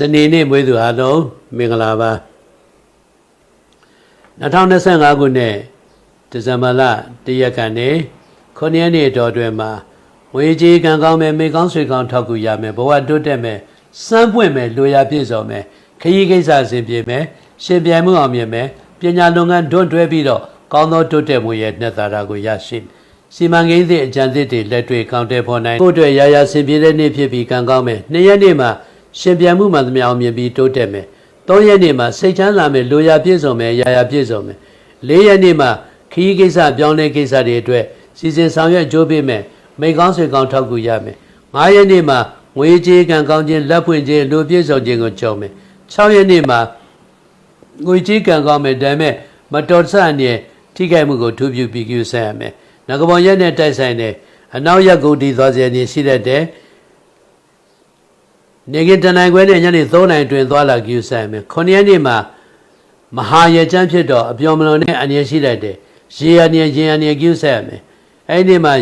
စနေနေ့မွေးသူအားလုံးမင်္ဂလာပါ2025ခုနှစ်ဒီဇင်ဘာလ1ရက်ကနေ9ရက်နေ့အတော်အတွင်းမှာငွေကြေးကံကောင်းမယ်မိကောင်းဆွေကောင်းထောက်ကူရမယ်ဘဝတိုးတက်မယ်စမ်းပွင့်မယ်လူရပြည့်စုံမယ်ခရီးကိစ္စအစဉ်ပြေမယ်ရှင်ပြိုင်မှုအောင်မြင်မယ်ပညာလုပ်ငန်းတွန့်တွဲပြီးတော့ကောင်းသောတိုးတက်မှုရဲ့နှစ်သာရကိုရရှိမယ်စီမံကိန်းသည့်အကြံသစ်တွေလက်တွေ့ကောင်းတဲ့ဖော်နိုင်ကိုယ့်အတွက်ရာရာဆင်ပြေတဲ့နေ့ဖြစ်ပြီးကံကောင်းမယ်နှစ်ရက်နေ့မှာ ရှင်ပြန်မှုမှန်သမျှအောင်မြင်ပြီးတိုးတက်မယ်သုံးရက်နေ့မှာစိတ်ချမ်းသာမယ်လိုရာပြည့်စုံမယ်ရာရာပြည့်စုံမယ်လေးရက်နေ့မှာခရီးကိစ္စပြောင်းလဲကိစ္စတွေအတွက်စီစဉ်ဆောင်ရွက်ကြိုးပေးမယ်မိကောင်းဆွေကောင်းထောက်ကူရမယ်ငါးရက်နေ့မှာငွေကြေးကံကောင်းခြင်းလက်ဖွင့်ခြင်းလူပြည့်စုံခြင်းကိုကြုံမယ်၆ရက်နေ့မှာငွေကြီးကံကောင်းမယ်ဒါပေမဲ့မတော်တဆအနေထိခိုက်မှုကိုထူးပြပြီးကျူဆက်ရမယ်။ငကပုံရက်နဲ့တိုက်ဆိုင်တဲ့အနောက်ရက်ကိုဒီသွားစေနေရှိတတ်တဲ့ နေကင်တနိုင်ခွဲနဲ့ညနေ3နိုင်တွင်သွားလာကျူဆက်ရမယ်။9ရက်နေ့မှာမဟာရကျန်းဖြစ်တော့အပြောင်းမလွန်နဲ့အနေရှိတတ်တဲ့ရေအနေရင်အနေကျူဆက်ရမယ်။အဲဒီနေ့မှာ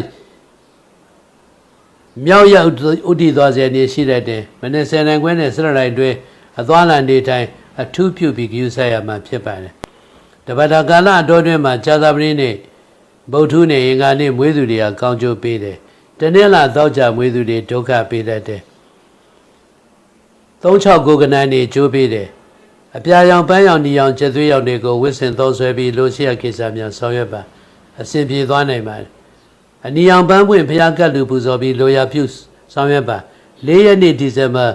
မြောက်ရောက်ဥတီသွားစေနေရှိတတ်တဲ့မနေ့10နိုင်ခွဲနဲ့စရတိုင်းတွင်အသွားလာနေတိုင်းအထူးပြုပြီးကျူဆက်ရမှာဖြစ်ပါတယ်။တပတ်တာကာလအတော်တွင်မှာဇာသပတိနေ့ဗုဒ္ဓဟူးနေ့အင်္ဂါနေ့မွေးသူတွေကကောင်းကျိုးပေးတယ်။တနေ့လာတော့ကြမွေးသူတွေဒုက္ခပေးတတ်တယ်။ 36ကိုကနန်းနေကျိုးပေးတယ်။အပြာရောင်ပန်းရောင်နီရောင်ကျက်သွေးရောင်တွေကိုဝစ်စင်သုံးဆွဲပြီးလိုရှိရကိစ္စများဆောင်ရွက်ပါအစဉ်ပြေသွားနိုင်ပါတယ်။အနီရောင်ပန်းပွင့်ဖျားကတ်လူပူဇော်ပြီးလိုရာပြုဆောင်ရွက်ပါ၄ရက်နေ့ဒီဇင်ဘာ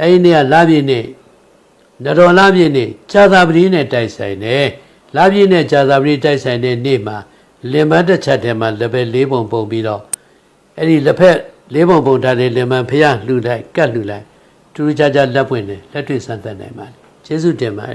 အဲဒီနေ့ကလပြည့်နေ့နတော်လပြည့်နေ့ဇာသာပတိနဲ့တိုက်ဆိုင်တယ်လပြည့်နဲ့ဇာသာပတိတိုက်ဆိုင်တဲ့နေ့မှာလင်မတ်တစ်ချက်ထဲမှာလက်ပဲ၄ပုံပုံပြီးတော့အဲ့ဒီလက်ဖက်၄ပုံပုံထားတဲ့လင်မန်ဖျားလှူလိုက်ကတ်လှူလိုက်က ထူးထူးခြားခြားလက်ပွင့်တယ်လက်တွေ့စမ်းသပ်နိုင်ပါတယ်ကျေးဇူးတင်ပါတယ်